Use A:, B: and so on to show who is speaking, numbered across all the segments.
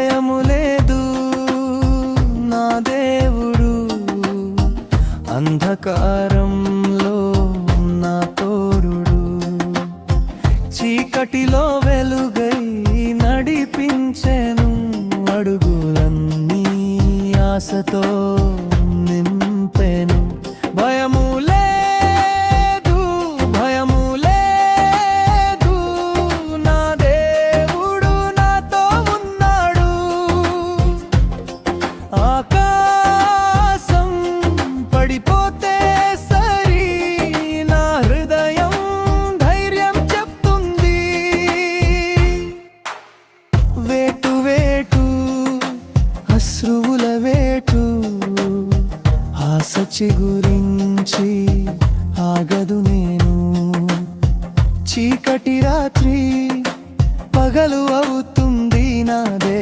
A: భయము లేదు నా దేవుడు. అంధకారంలో నా తోరుడు. చీకటిలో వెలుగై నడిపించెను అడుగులన్నీ ఆశతో. వేటు ఆశ చిగురించి ఆగదు నేను. చీకటి రాత్రి పగలు అవుతుంది నాదే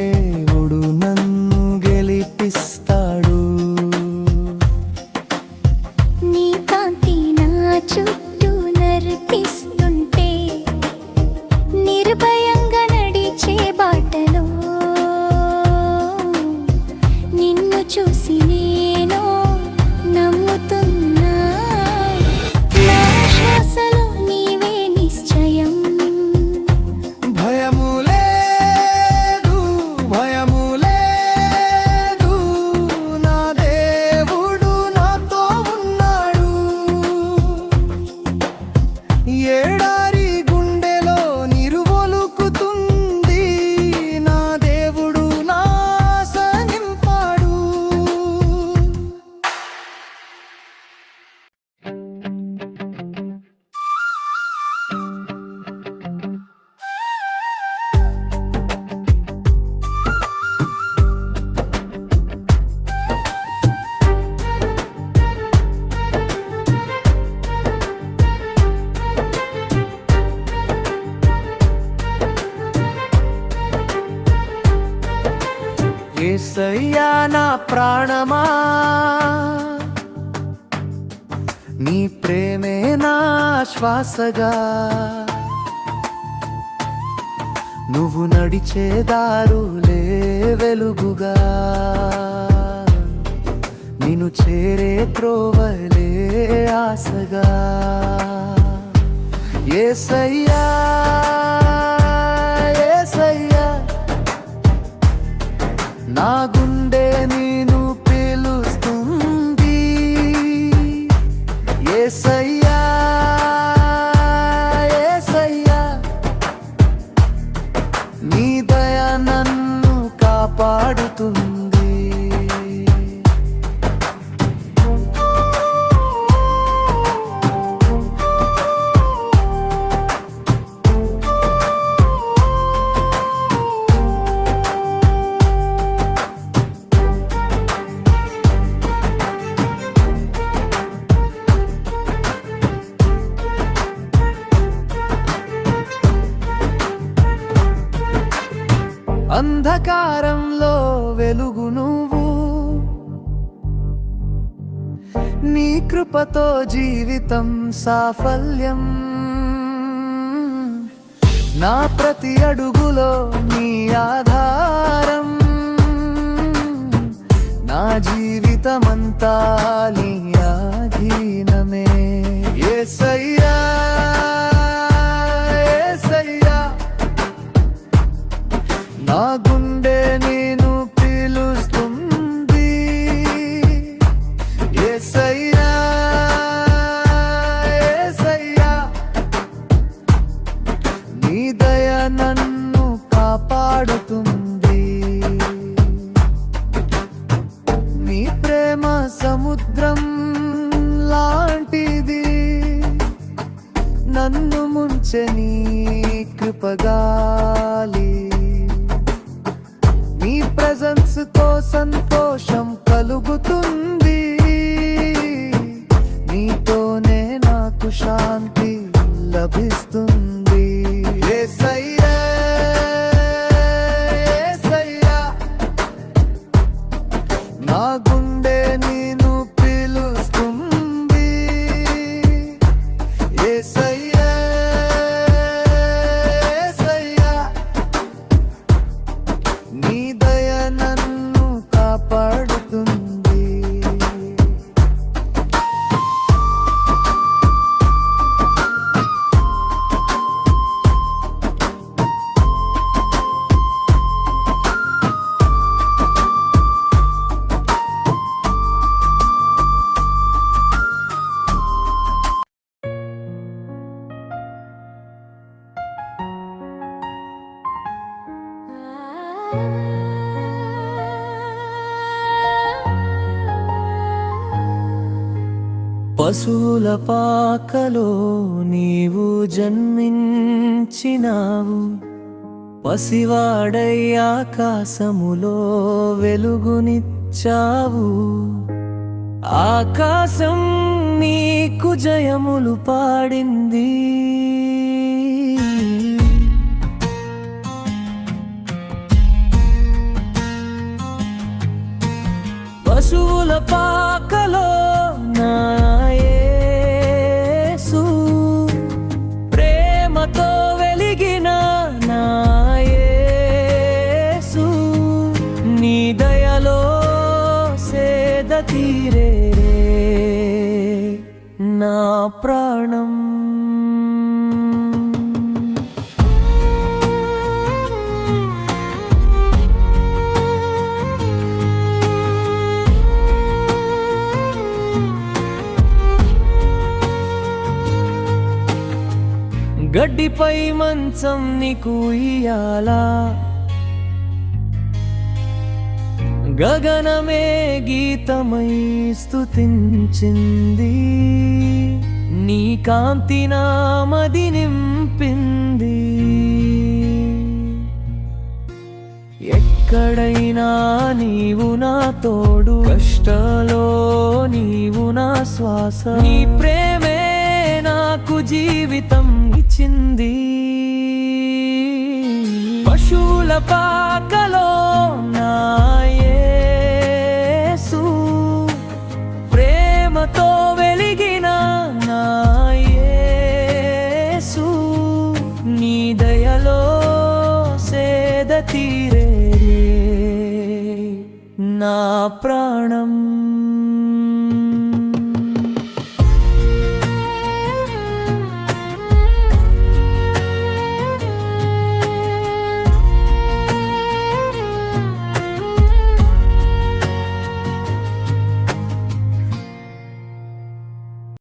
B: నా
A: ప్రాణమా? నీ ప్రేమే నా శ్వాసగా? నువ్వు నడిచే దారులే వెలుగుగా? నిన్ను చేరే త్రోవలే ఆశగా? ఏసయ్యా ఏసయ్యా! అంధకారంలో వెలుగు నువ్వు. నీ కృపతో జీవితం సాఫల్యం. నా ప్రతి అడుగులో నీ ఆధారం. నా జీవితమంతా నీ ఆధీనమే. ఏ సయ్యా ప్రేమ సముద్రం లాంటిది. నన్ను ముంచని కృపగాలి. నీ ప్రజెన్స్తో సంతోషం కలుగుతుంది. పశువుల పాకలో నీవు జన్మించినావు. పసివాడై ఆకాశములో వెలుగునిచ్చావు. ఆకాశం నీకు జయములు పాడింది. పశువుల పా ప్రాణం. గడ్డిపై మంచం నీకు ఇయాలా గగనమే గీతమై స్తుతించింది. నీ కాంతి నామది నింపింది. ఎక్కడైనా నీవు నా తోడు కష్టలో నీవు నా శ్వాస. నీ ప్రేమే నాకు జీవితం ఇచ్చింది. పశువుల పాకలో నాయ ప్రాణం